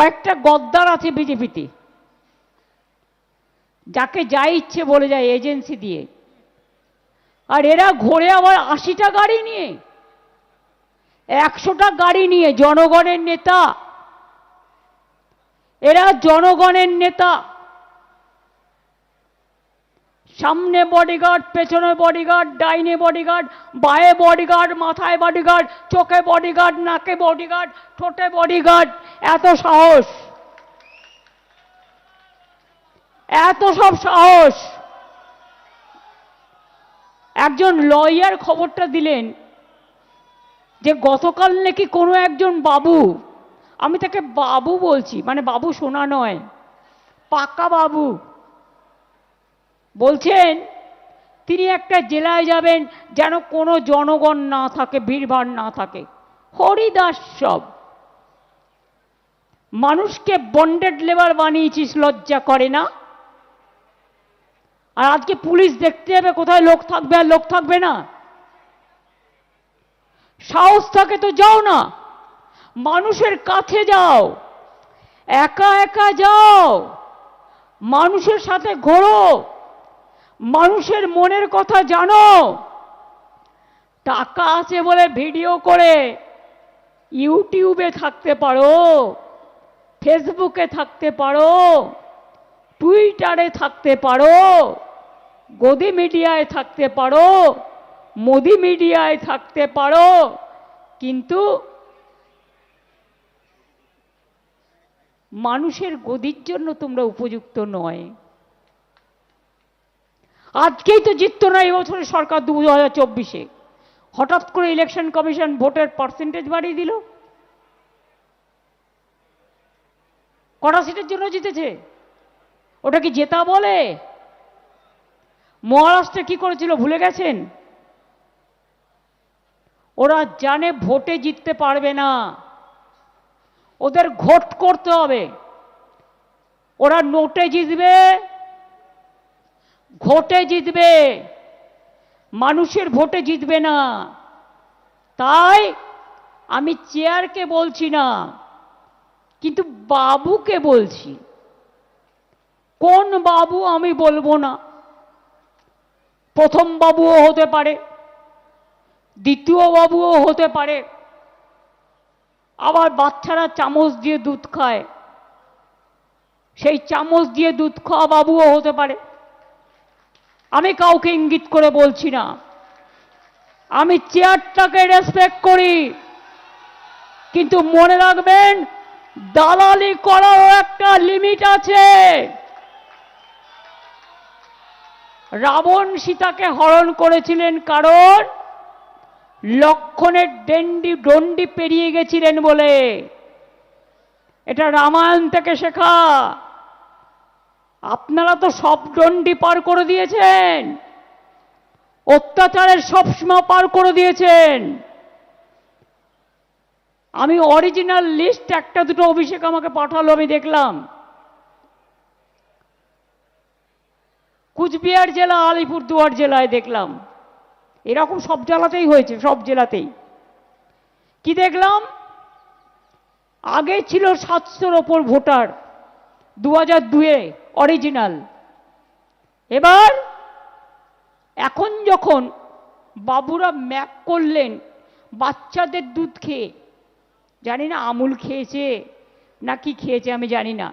কয়েকটা গদ্দার আছে বিজেপিতে। যাকে যা ইচ্ছে বলে যায় এজেন্সি দিয়ে। আর এরা ঘোরে আবার আশিটা গাড়ি নিয়ে। একশোটা গাড়ি নিয়ে জনগণের নেতা। এরা জনগণের নেতা। সামনে বডিগার্ড পেছনে বডিগার্ড ডাইনে বডিগার্ড বায়ে বডিগার্ড মাথায় বডিগার্ড চোখে বডিগার্ড নাকে বডিগার্ড ঠোঁটে বডিগার্ড এত সাহস। এত সব সাহস। একজন লয়ার খবরটা দিলেন যে, গতকাল নাকি কোনো একজন বাবু, আমি তাকে বাবু বলছি মানে বাবু শোনা নয়, পাকা বাবু বলছেন, তিনি একটা জেলায় যাবেন যেন কোনো জনগণ না থাকে, ভিড়ভাড় না থাকে। হরিদাস সব। মানুষকে বন্ডেড লেবার বানিয়েছিস, লজ্জা করে না? আর আজকে পুলিশ দেখতে যাবে, কোথায় লোক থাকবে আর লোক থাকবে না? সাহস থাকে তো যাও না। মানুষের কাছে যাও। একা একা যাও। মানুষের সাথে ঘোরো। মানুষের মনের কথা জানো। টাকা আছে বলে ভিডিও করে ইউটিউবে থাকতে পারো, ফেসবুকে থাকতে পারো, টুইটারে থাকতে পারো, গদি মিডিয়ায় থাকতে পারো, মোদি মিডিয়ায় থাকতে পারো, কিন্তু মানুষের গদির জন্য তোমরা উপযুক্ত নয়। আজকেই তো জিততো না, এই বছরের সরকার দু হাজার চব্বিশে। হঠাৎ করে ইলেকশন কমিশন ভোটের পার্সেন্টেজ বাড়িয়ে দিল। কটা সিটের জন্য জিতেছে? ওটা কি জেতা বলে? মহারাষ্ট্রে কি করেছিল, ভুলে গেছেন? ওরা জানে ভোটে জিততে পারবে না। ওদের ঘোট করতে হবে। ওরা নোটে জিতবে। ভোটে জিতবে। মানুষের ভোটে জিতবে না। তাই আমি চেয়ারকে বলছি না, কিন্তু বাবুকে বলছি। কোন বাবু আমি বলব না? প্রথম বাবুও হতে পারে, দ্বিতীয় বাবুও হতে পারে। আবার বাচ্চারা চামচ দিয়ে দুধ খায়, সেই চামচ দিয়ে দুধ খাওয়া বাবুও হতে পারে। আমি কাউকে ইঙ্গিত করে বলছি না। আমি চেয়ারটাকে রেসপেক্ট করি। কিন্তু মনে রাখবেন, দালালি করারও একটা লিমিট আছে। রাবণ সীতাকে হরণ করেছিলেন কারণ লক্ষণের ডেন্ডি ডন্ডি পেরিয়ে গেছিলেন বলে। এটা রামায়ণ থেকে শেখা। আপনারা তো সব ডন্ডি পার করে দিয়েছেন। অত্যাচারের সব সীমা পার করে দিয়েছেন। আমি অরিজিনাল লিস্ট একটা দুটো অভিষেক আমাকে পাঠালো, আমি দেখলাম। কুচবিহার জেলা, আলিপুরদুয়ার জেলায় দেখলাম। এরকম সব জেলাতেই হয়েছে, সব জেলাতেই। কি দেখলাম? আগে ছিল সাতশোর ওপর ভোটার দু হাজার দুয়ে অরিজিনাল এবার, এখন যখন বাবুরা ম্যাপ করলেন, বাচ্চাদের দুধ খেয়ে জানি না আমুল খেয়েছে না কি খেয়েছে আমি জানি না